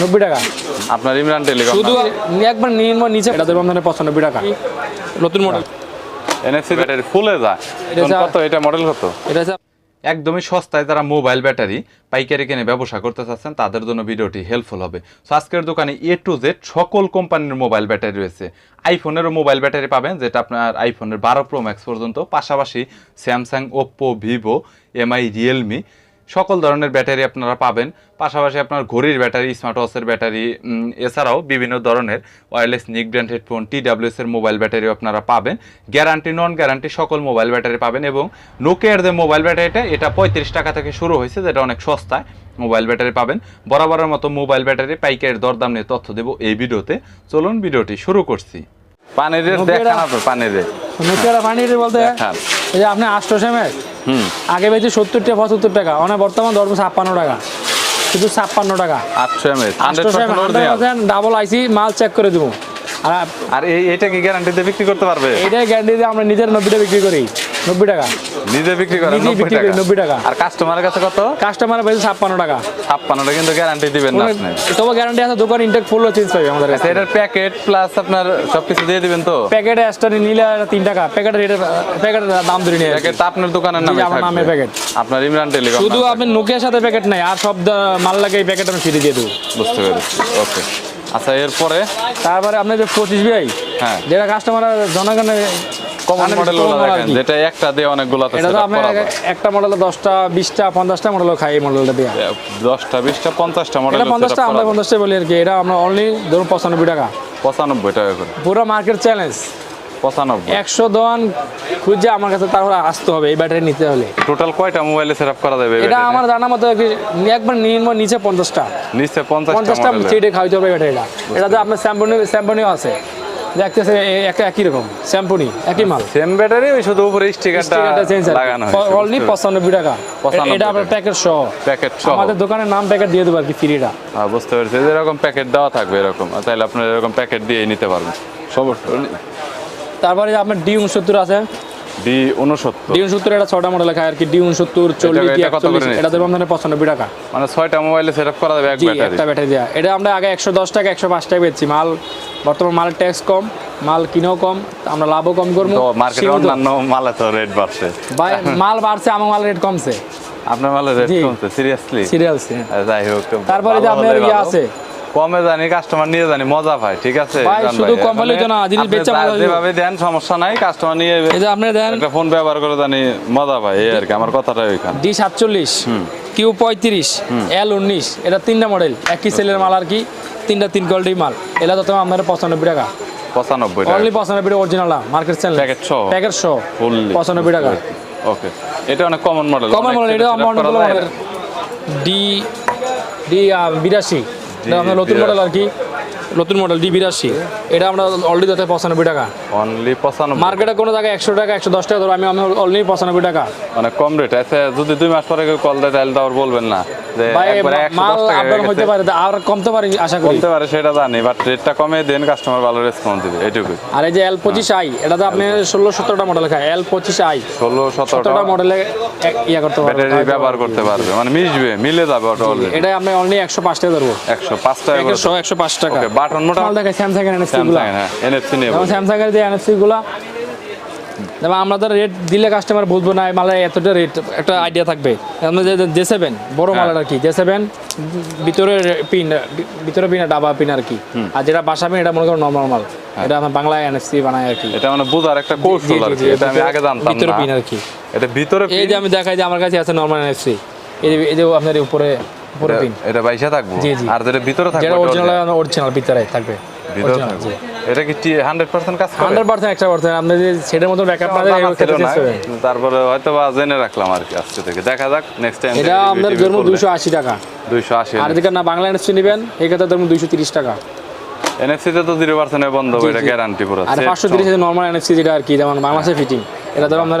নব্বই টাকা। আপনার ইমরান টেলিকম শুধু একবার নিম্ন নিচে এটা দেবো আপনার পঁচানব্বই টাকা। নতুন মডেল এনএফসি ব্যাটারি ফুলে যায় যা- কত? এটা মডেল কত? এটা একদমই সস্তায় যারা মোবাইল ব্যাটারি পাইকারি কিনে ব্যবসা করতে চাচ্ছেন তাদের জন্য ভিডিওটি হেল্পফুল হবে। সো আজকের দোকানে এ টু জেড সকল কোম্পানির মোবাইল ব্যাটারি রয়েছে। আইফোনেরও মোবাইল ব্যাটারি পাবেন যেটা আপনার আইফোনের বারো প্রো ম্যাক্স পর্যন্ত। পাশাপাশি Samsung Oppo Vivo MI Realme সকল ধরনের ব্যাটারি আপনারা পাবেন। পাশাপাশি আপনার ঘড়ির ব্যাটারি স্মার্ট ওয়াচের ব্যাটারি এছাড়াও বিভিন্ন ধরনের ওয়্যারলেস নিক ব্র্যান্ড হেডফোন টি এর মোবাইল ব্যাটারিও আপনারা পাবেন। গ্যারান্টি নন গ্যারান্টি সকল মোবাইল ব্যাটারি পাবেন এবং নোকিয়ার যে মোবাইল ব্যাটারিটা এটা পঁয়ত্রিশ টাকা থেকে শুরু হয়েছে যেটা অনেক সস্তায় মোবাইল ব্যাটারি পাবেন। বরাবরের মতো মোবাইল ব্যাটারি পাইকারের দরদাম নিয়ে তথ্য দেবো এই ভিডিওতে। চলুন ভিডিওটি শুরু করছি। পানির দেখান আপনার পানির নোকিয়ার পানির বলতে? এই আপনি আষ্ট সেমের? হুম আগে বেশি সত্তর টাকা পঁচাত্তর টাকা। অনেক বর্তমান ধরবো ছাপ্পান্ন টাকা। শুধু ছাপ্পান্ন টাকা। আটশো ডাবল আইসি মাল চেক করে দেবো। আর এটা কি গ্যারান্টিতে বিক্রি করতে পারবে? এইটাই গ্যারান্টি দিয়ে আমরা নিজের নব্বইটা বিক্রি করি। নব্বই টাকা। নিজে বিক্রি করেন 90 টাকা। 90 টাকা। আর কাস্টমারের কাছে কত? কাস্টমার বেশি ছাপ্পান্ন টাকা। ছাপ্পান্নটা কিন্তু গ্যারান্টি দিবেন না আপনি। তবে গ্যারান্টি আছে দোকান ইনটেক ফুল চেঞ্জ পাবে আমাদের আচ্ছা এটার প্যাকেট প্লাস আপনার সবকিছু দিয়ে দিবেন তো? প্যাকেটে এক্সট্রা নিলে তিন টাকা। প্যাকেটের রেটের প্যাকেটের দাম ধরে নিয়ে প্যাকেট আপনার দোকানের নামে আমার নামে প্যাকেট। আপনার ইমরান টেলিকম শুধু আপনি নোকিয়ার সাথে প্যাকেট নাই আর সব মাল লাগে এই প্যাকেট আমি ফ্রি দিয়ে দেবো। বুঝতে পেরেছি। ওকে আচ্ছা এরপরে? তারপরে আপনি যে পঁচিশ ভাই হ্যাঁ। যেটা কাস্টমার জনগণের কমন মানে দেখেন যেটা একটা দিয়ে অনেকগুলো এটা তো আপনার একটা মডেলে দশটা বিশটা পঞ্চাশটা মডেল খাই এই মডেলটা দিয়ে। দশটা বিশটা পঞ্চাশটা মডেল এটা পঞ্চাশটা আমরা পঞ্চাশটা বলি আর কি। এটা আমরা অনলি ধরুন পঁচানব্বই টাকা। পঁচানব্বই টাকা করে। পুরো মার্কেট চ্যালেঞ্জ পঁচানব্বই। একশো খুঁজে আমার কাছে তারপরে আসতে হবে এই ব্যাটারি নিতে হলে। টোটাল কয়টা মোবাইলে সেট করা যাবে এটা আমার জানা মতো একবার নিম্ন নিচে পঞ্চাশটা। নিচে পঞ্চাশটা হবে ব্যাটারিটা এটাতে আপনার স্যাম্পনিও আছে। দেখতেছে এ- একই রকম শ্যাম্পুনি একই মাল। সেম ব্যাটারি ওই শুধু উপরে স্টিকারটা লাগানো অনলি পঁচানব্বই টাকা। 95 এটা আপনার প্যাকেট সহ। প্যাকেট সহ। আমাদের দোকানের নাম প্যাকেট দিয়ে দেবো আর কি ফ্রিটা হ্যাঁ বুঝতে পারছি। এরকম প্যাকেট দেওয়া থাকবে এরকম তাহলে আপনার এরকম প্যাকেট দিয়ে নিতে পারবেন। সমস্যা তারপরে আপনার ডি উনসত্তর আছে। ডি উনসত্তর ডি উনসত্তর এটা ছটা মডেল খায় আর কি ডি উনসত্তর চল্লিশ এটা কত করে একচল্লিশ নিচ্ছে? এটা দেবো আমাদের পঁচানব্বই টাকা। মানে ছয়টা মোবাইলে সেট আপ করা যাবে এক জি ব্যাটারি একটা ব্যাটারি দেওয়া এটা আমরা আগে একশো দশ টাকা একশো পাঁচ টাকা বেচছি। মাল বর্তমান মালের ট্যাক্স কম মাল কিনেও কম আমরা লাভও কম করব মার্কেটে অন্যান্য মালে তো রেট বাড়ছে। ভাই মাল বাড়ছে আমার মাল রেট কমছে। আপনার মালের রেট কমছে সিরিয়াসলি যাই হোক তারপরে যে আপনার ইয়ে আছে কমে জানি কাস্টমার নিয়ে জানি মজা পায় ঠিক আছে? ভাই, শুধু। কম হলেই তো না, জিনিস বেচা মজা। যেভাবে দেন সমস্যা নাই কাস্টমার নিয়ে এই যে আপনি দেন। একটা ফোন ব্যবহার করে জানি মজা পায় এই আর কি আমার কথাটা ওইখানে। ডি সাতচল্লিশ কিউ পঁয়ত্রিশ এল উনিশ এটা তিনটা মডেল একই সেলের মাল আর কি তিনটা তিন কোয়ালিটির মাল। এটা তো তোমার আপনার পঁচানব্বই টাকা। পঁচানব্বই টাকা। অনলি পঁচানব্বই টাকা অরিজিনাল মার্কেট চ্যানেল Packet সহ? Packet Fully। পঁচানব্বই টাকা। ওকে এটা অনেক কমন মডেল কমন মডেল এটা মডেল ডি ডি বিরাশি। আপনার নতুন। মডেল আর কি নতুন মডেল ডি বিরাশি। এটা আমরা অলরেডি দিতে পঁচানব্বই টাকা। অনলি পঁচানব্বই। মার্কেটে কোনো জায়গায় একশো টাকা একশো দশ টাকা ধরো আমি আমি অলরেডি পঁচানব্বই টাকা। অনেক কম রেট আচ্ছা যদি দুই মাস পরে কল দেয় তাহলে তো আর বলবেন না যে ভাই একবারে একশো মাল দশ টাকা আপডাউন হইতে গেছে। পারে আর কমতে পারে আশা করি। বলতে পারে সেটা জানি বাট রেটটা কমে দেন কাস্টমার ভালো রেসপন্স দিবে এইটুকুই আর এই যে এল পঁচিশ আই এটাতে আপনি ষোলো সতেরোটা মডেল খায়। এল পঁচিশ আই ষোলো সতেরোটা। সতেরোটা মডেলে ইয়ে করতে পারবে। ব্যাটারি ব্যবহার করতে পারবে। মানে মিশবে মিলে যাবে এটা আপনি অনলি একশো পাঁচ টাকা ধরবো। একশো পাঁচ টাকা একশো একশো পাঁচ টাকা। ওকে মোটা মাল দেখে স্যামসাং এর এনএফসি গুলা। হ্যাঁ এনএফসি নিয়ে স্যামসাং এর যে এনএফসি গুলা যেমন আমরা তো রেট দিলে কাস্টমার বুঝব না এতটা রেট একটা আইডিয়া থাকবে। জে সেভেন বড় হ্যাঁ। মালের আর কি। জে সেভেন ভিতরে পিন ভিতরে পিন ডাবা পিন আর কি। আর যেটা বাসা পিন এটা মনে করো নর্মাল মাল। হ্যাঁ। এটা আমরা বাংলায় এনএফসি বানাই আর কি। এটা মানে বোঝার একটা কৌশল আর কি। এটা আমি আগে জানতাম ভিতরে পিন আর কি। এটা ভিতরে এই যে আমি দেখাই যে আমার কাছে আছে নর্মাল এনএফসি এই যে আপনার উপরে উপরে পিন এটা- বাইশে থাকব। আর যেটা ভিতরে থাকবে যেটা অরিজিনাল অরিজিনাল ভিতরে থাকবে। ভিতরে থাকবে? এটা কি হান্ড্রেড পার্সেন্ট কাজ করে? হান্ড্রেড পার্সেন্ট একশো পার্সেন্ট আপনি যে সেটার মতো ব্যাকআপ না দেয় জানা ছিল না, হবে তারপরে হয়তো বা জেনে রাখলাম আর কি আজকে থেকে। দেখা যাক নেক্সট টাইম এটা ধরুন দুইশো আশি টাকা। দুইশো আশি আর যদি না বাংলা এনএফসি নেবেন এই ধরুন দুইশো তিরিশ টাকা। এনএফসি তে তো জিরো পার্সেন্ট বন্ধ এটা গ্যারান্টি পুরো। আর পাঁচশো তিরিশ নর্মাল এনএফসি যেটা আর কি যেমন বাংলাদেশে ফিটিং এটা ধরুন আপনার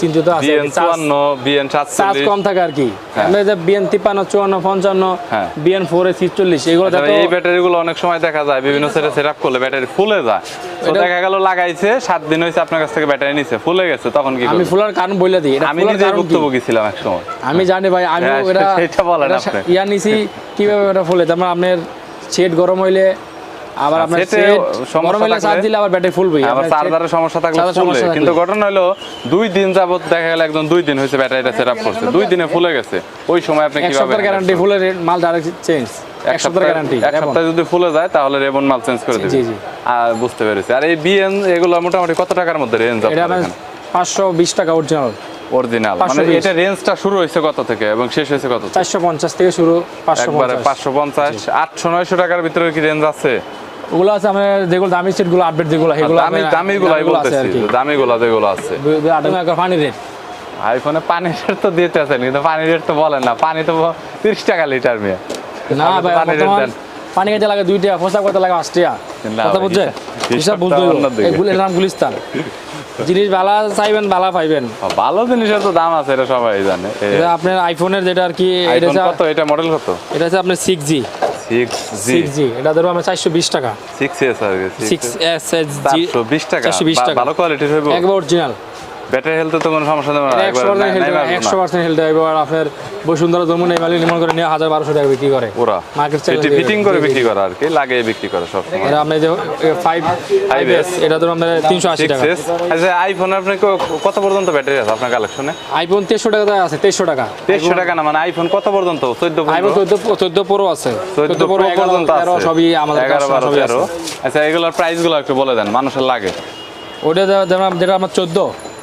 চিন্তিত আছে চুয়ান্ন বিএন চার্জ কম থাকে আর কি হ্যাঁ। আমরা যে বিএন তিপ্পান্ন চুয়ান্ন পঞ্চান্ন হ্যাঁ। বিএন ফোর এ ছিচল্লিশ এগুলো আচ্ছা, এই ব্যাটারিগুলো অনেক সময় দেখা যায় বিভিন্ন সেটে সেট আপ করলে ব্যাটারি ফুলে যায় তো দেখা গেল লাগাইছে সাত দিন হয়েছে আপনার কাছ থেকে ব্যাটারি নিছে ফুলে গেছে তখন কি আমি? ফুলার কারণ বলে দিই আমি নিজে ভুক্তভোগী ছিলাম এক সময় আমি জানি ভাই আমি হ্যাঁ, এটা সেটা বলেন আপনি। ইয়া নিছি কীভাবে এটা ফুলে তারপর আপনার সেট গরম হইলে আবার আপনার সমস্যা চার্জ দিলে আবার ব্যাটারি ফুলবে আবার চার্জারের সমস্যা থাকলে কিন্তু ঘটনা হলো দুই দিন যাবত দেখা গেল একদম দুই দিন হয়েছে ব্যাটারিটা সেট আপ করছে। দুই দিনে ফুলে গেছে। ওই সময় আপনি এক কীভাবে সপ্তাহের গ্যারান্টি ফুলের মাল ডাইরেক্ট চেঞ্জ এক এক সপ্তাহের গ্যারান্টি এক সপ্তাহে যদি ফুলে যায় তাহলে রেবন মাল চেঞ্জ করে দেবে জি, জি। আর বুঝতে পেরেছি। আর এই বিএন এগুলো মোটামুটি কত টাকার মধ্যে রেঞ্জ টাকা অরিজিনাল অরিজিনাল মানে এটা রেঞ্জটা শুরু হয়েছে কত থেকে এবং শেষ হয়েছে কত থেকে? চারশো পঞ্চাশ থেকে শুরু পাঁচশো একবারে পঞ্চাশ। পাঁচশো পঞ্চাশ। আটশো নয়শো টাকার ভিতরে কি রেঞ্জ আছে? ওগুলো আছে আমার যেগুলো দামি সেটগুলো আপডেট যেগুলো সেগুলো দামি দামিগুলো বলতেছি যেগুলো আছে। পানি রেট আইফোনে পানির রেট তো কিন্তু পানির রেট তো বলেন না। পানি তো তিরিশ টাকা লিটার মেয়ে। না ভাই বর্তমান রেট দেন। পানি লাগে দুই টাকা পোশাক করতে লাগে পাঁচ টাকা কথা বুঝছে হিসাব- বুঝতে এগুলো নাম গুলিস্তান। জিনিস ভালো চাইবেন ভালো পাইবেন। ভালো জিনিসের তো দাম আছে এটা সবাই জানে। আপনার আইফোনের যেটা আর কি এটা কত? এটা মডেল কত? এটা হচ্ছে আপনার six G six G six G এটা ধরো আমরা চারশো বিশ টাকা। সিক্স এস আর সিক্স এস এস জি চারশো বিশ টাকা ভালো কোয়ালিটির হইব। একবার অরিজিনাল ব্যাটারি হেলথে তো কোনো সমস্যা হেলথ আপনার বসুন্ধরা এই নির্মাণ করে নিয়ে হাজার বারোশো টাকা বিক্রি করে। ওরা। মার্কেট এটি ফিটিং করে বিক্রি করে আর কি লাগিয়ে বিক্রি করে সব সময় যে এটা টাকা। আচ্ছা আইফোন আপনি কত পর্যন্ত ব্যাটারি আছে আপনার কালেকশনে আইফোন টাকা আছে তেইশশো টাকা। দেড়শো টাকা না মানে আইফোন কত পর্যন্ত? আইফোন প্রো আছে। চোদ্দ চোদ্দ প্রো এগারো পর্যন্ত আছে। সবই আমাদের কাছে বারো সবই আছে। আচ্ছা এগুলোর প্রাইসগুলো একটু বলে দেন মানুষের লাগে। ওটা যেটা আমার চোদ্দ।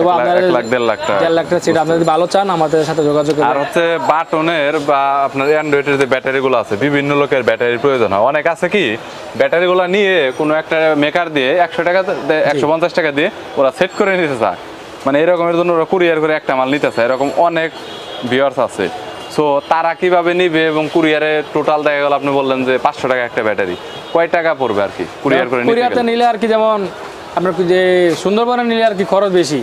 এক লাখ- লাখ, দেড় লাখ টাকা। দেড় লাখ টাকা সেট আপনারা যদি ভালো চান আমাদের সাথে যোগাযোগ আর হচ্ছে বাটনের বা আপনার অ্যান্ড্রয়েডের যে ব্যাটারিগুলো আছে বিভিন্ন লোকের ব্যাটারির প্রয়োজন হয়। অনেক আছে কি ব্যাটারিগুলো নিয়ে কোনো একটা মেকার দিয়ে একশো টাকা একশো পঞ্চাশ টাকা দিয়ে ওরা সেট করে নিতে চায়। মানে এরকমের জন্য ওরা কুরিয়ার করে একটা মাল নিতে চায়। এরকম অনেক ভিউয়ার্স আছে। সো তারা কীভাবে নিবে এবং কুরিয়ারে টোটাল দেখা গেল আপনি বললেন যে পাঁচশো টাকা একটা ব্যাটারি। কয় টাকা পড়বে আর কি কুরিয়ার করে নিতে কোরিয়াতে নিলে আর কি যেমন আপনার যে সুন্দরবনে নিলে আর কি খরচ বেশি।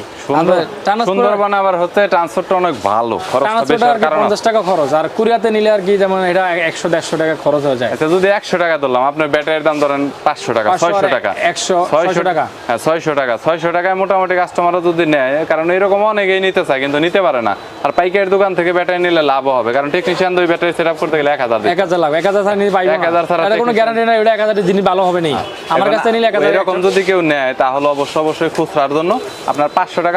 সুন্দরবন আবার হচ্ছে ট্রান্সপোর্টটা অনেক ভালো। খরচটা বেশি কারণ আছে। পঞ্চাশ টাকা খরচ। আর কোরিয়াতে নিলে আর কি যেমন এটা একশো দেড়শো টাকা খরচ হয়ে যায়। আচ্ছা যদি একশো টাকা ধরলাম আপনার ব্যাটারির দাম ধরেন পাঁচশো টাকা 500 টাকা। 100 600 টাকা। হ্যাঁ ছয়শো টাকা। ছয়শো টাকায় মোটামুটি কাস্টমাররা যদি নেয় কারণ এরকম অনেকেই নিতে চায় কিন্তু নিতে পারে না। আর পাইকারি দোকান থেকে ব্যাটারি নিলে লাভ হবে কারণ টেকনিশিয়ান দুই ব্যাটারি সেট আপ করতে গেলে এক হাজার এক হাজার লাখ এক হাজার ছাড়া নিতে পাইবো 1000 ছাড়া কোনো গ্যারান্টি নাই ওটা এক হাজার জিনিস ভালো হবে নেই। আমার কাছে নিলে এরকম যদি কেউ নেয় তাহলে অবশ্য অবশ্যই খুচরার জন্য আপনার পাঁচশো টাকা